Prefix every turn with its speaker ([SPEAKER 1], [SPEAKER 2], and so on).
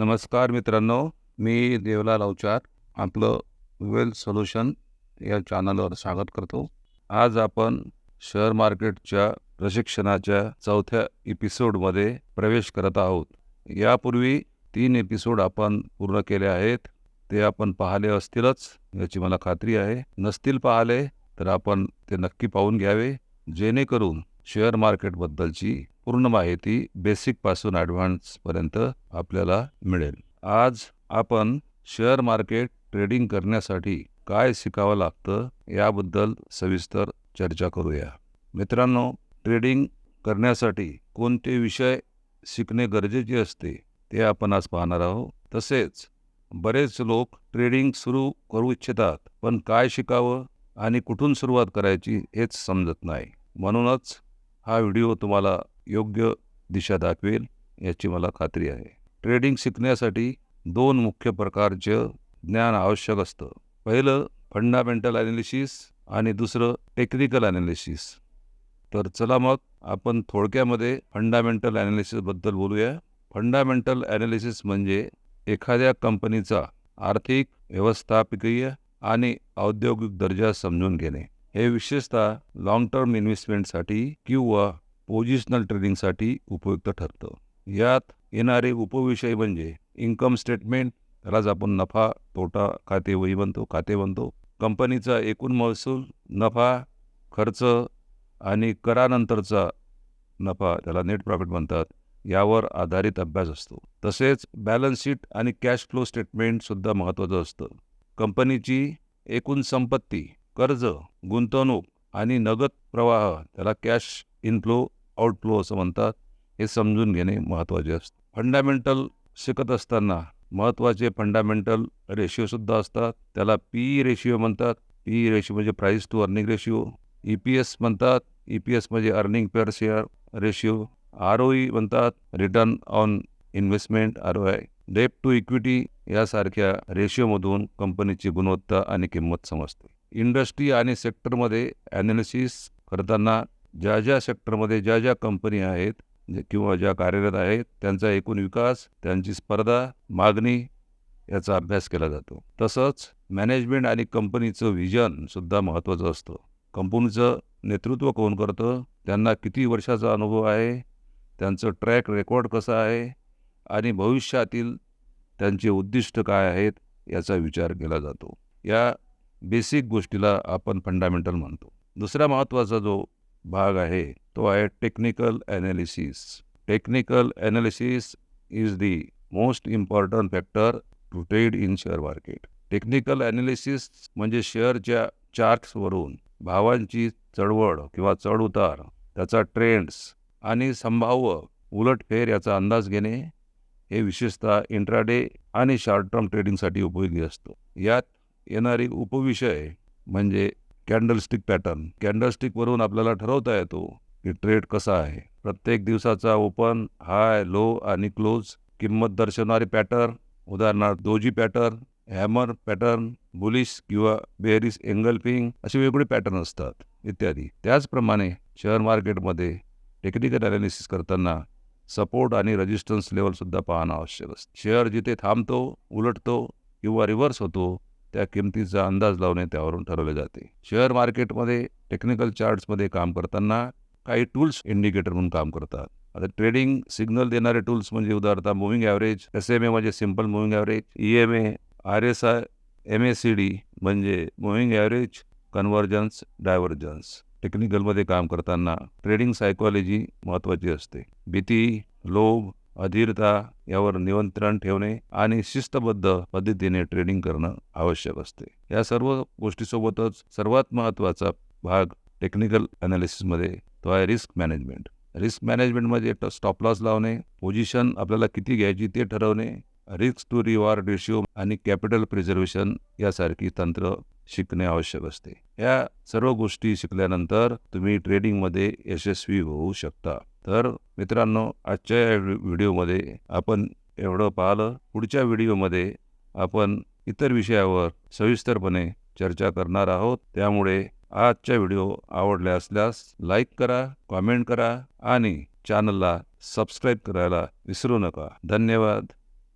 [SPEAKER 1] नमस्कार मित्रांनो मी देवलाल लवचार आपलं वेल सोल्युशन या चॅनलवर स्वागत करतो. आज आपण शेअर मार्केटच्या प्रशिक्षणाच्या चौथ्या एपिसोडमध्ये प्रवेश करत आहोत. यापूर्वी तीन एपिसोड आपण पूर्ण केले आहेत. ते आपण पाहिले असतीलच याची मला खात्री आहे. नसतील पाहिले तर आपण ते नक्की पाहून घ्यावे जेणेकरून शेअर मार्केटबद्दलची पूर्ण माहिती बेसिकपासून ॲडव्हान्सपर्यंत आपल्याला मिळेल. आज आपण शेअर मार्केट ट्रेडिंग करण्यासाठी काय शिकावं लागतं याबद्दल सविस्तर चर्चा करूया. मित्रांनो ट्रेडिंग करण्यासाठी कोणते विषय शिकणे गरजेचे असते ते आपण आज पाहणार आहोत. तसेच बरेच लोक ट्रेडिंग सुरू करू इच्छितात पण काय शिकावं आणि कुठून सुरुवात करायची हेच समजत नाही. म्हणूनच हा व्हिडिओ तुम्हाला योग्य दिशा दाखवेल याची मला खात्री आहे. ट्रेडिंग शिकण्यासाठी दोन मुख्य प्रकारचं ज्ञान आवश्यक असतं. पहिलं फंडामेंटल ॲनालिसिस आणि दुसरं टेक्निकल ॲनालिसिस तर चला मग आपण थोडक्यामध्ये फंडामेंटल ॲनालिसिसबद्दल बोलूया. फंडामेंटल ॲनालिसिस म्हणजे एखाद्या कंपनीचा आर्थिक व्यवस्थापकीय आणि औद्योगिक दर्जा समजून घेणे. हे विशेषतः लॉंग टर्म इन्व्हेस्टमेंटसाठी किंवा पोजिशनल ट्रेडिंगसाठी उपयुक्त ठरतं. यात येणारे उपविषय म्हणजे इन्कम स्टेटमेंट त्यालाच आपण नफा तोटा खाते वही म्हणतो खाते म्हणतो. कंपनीचा एकूण महसूल नफा खर्च आणि करानंतरचा नफा त्याला नेट प्रॉफिट म्हणतात. यावर आधारित अभ्यास असतो. तसेच बॅलन्स शीट आणि कॅश फ्लो स्टेटमेंटसुद्धा महत्त्वाचं असतं. कंपनीची एकूण संपत्ती कर्ज गुंतवणूक आणि नगद प्रवाह त्याला कॅश इनफ्लो आउटफ्लो असं म्हणतात. हे समजून घेणे महत्त्वाचे असते. फंडामेंटल शिकत असताना महत्त्वाचे फंडामेंटल रेशिओसुद्धा असतात. त्याला पी रेशिओ म्हणतात. पी रेशिओ म्हणजे price to earning ratio E P S म्हणतात. ई पी एस म्हणजे earning per share ratio R O E म्हणतात. Return on investment R O I debt to equity यासारख्या रेशिओमधून कंपनीची गुणवत्ता आणि किंमत समजते. इंडस्ट्री आणि सेक्टरमध्ये ॲनालिसिस करताना ज्या ज्या सेक्टरमध्ये ज्या ज्या कंपनी आहेत जे किंवा ज्या कार्यरत आहेत त्यांचा एकूण विकास त्यांची स्पर्धा मागणी याचा अभ्यास केला जातो. तसंच मॅनेजमेंट आणि कंपनीचं व्हिजनसुद्धा महत्त्वाचं असतं. कंपनीचं नेतृत्व कोण करतं? त्यांना किती वर्षाचा अनुभव आहे? त्यांचं ट्रॅक रेकॉर्ड कसं आहे? आणि भविष्यातील त्यांचे उद्दिष्ट काय आहेत? याचा विचार केला जातो. या बेसिक गोष्टीला आपण फंडामेंटल म्हणतो. दुसरा महत्त्वाचा जो भाग आहे तो आहे technical analysis. Technical analysis is the most important factor to trade in share market. Technical analysis म्हणजे शेअरच्या चार्ट्सवरून भावांची चळवळ किंवा चढउतार त्याचा ट्रेंड्स आणि संभाव्य उलटफेर याचा अंदाज घेणे हे विशेषतः इंट्राडे आणि शॉर्ट टर्म ट्रेडिंगसाठी उपयोगी असतो. यात येणारी उपविषय म्हणजे कॅन्डलस्टिक पॅटर्न कॅन्डलस्टिकवरून आपल्याला ठरवता येतो की ट्रेड कसा आहे. प्रत्येक दिवसाचा ओपन हाय लो आणि क्लोज किंमत दर्शवणारे पॅटर्न उदाहरणार्थ doji pattern hammer pattern bullish किंवा बेरिस एंगलपिंग असे वेगवेगळे पॅटर्न असतात इत्यादी. त्याचप्रमाणे शेअर मार्केटमध्ये टेक्निकल ॲनालिसिस करताना सपोर्ट आणि रेजिस्टन्स लेवलसुद्धा पाहणं आवश्यक असतं. शेअर जिथे थांबतो उलटतो किंवा रिव्हर्स होतो त्या किमतीचा अंदाज लावणे त्यावरून ठरवले जाते. शेअर मार्केटमध्ये टेक्निकल चार्ट्समध्ये काम करताना काही टूल्स इंडिकेटर म्हणून काम करतात. आता ट्रेडिंग सिग्नल देणारे टूल्स म्हणजे उदाहरणार्थ moving average S M A म्हणजे simple moving average E M A R S I M A C D म्हणजे मुव्हिंग ॲव्हरेज कन्व्हर्जन्स डायव्हर्जन्स टेक्निकलमध्ये काम करताना ट्रेडिंग सायकॉलॉजी महत्त्वाची असते. भीती लोभ अधीरता यावर नियंत्रण ठेवणे आणि शिस्तबद्ध पद्धतीने ट्रेडिंग करणं आवश्यक असते. या सर्व गोष्टीसोबतच सर्वात महत्त्वाचा भाग टेक्निकल ॲनालिसिसमध्ये तो आहे रिस्क मॅनेजमेंट. रिस्क मॅनेजमेंटमध्ये स्टॉप लॉस लावणे पोझिशन आपल्याला किती घ्यायची ते ठरवणे रिस्क टू रिवॉर्ड रेशिओ आणि कॅपिटल प्रिझर्वेशन यासारखी तंत्र शिकणे आवश्यक असते. या सर्व गोष्टी शिकल्यानंतर तुम्ही ट्रेडिंगमध्ये यशस्वी होऊ शकता. तर मित्रांनो आजच्या या व्हिडिओमध्ये आपण एवढं पाहिलं. पुढच्या व्हिडिओमध्ये आपण इतर विषयावर सविस्तरपणे चर्चा करणार आहोत. त्यामुळे आजच्या व्हिडिओ आवडल्या असल्यास लाईक करा कॉमेंट करा आणि चॅनलला सबस्क्राईब करायला विसरू नका. धन्यवाद.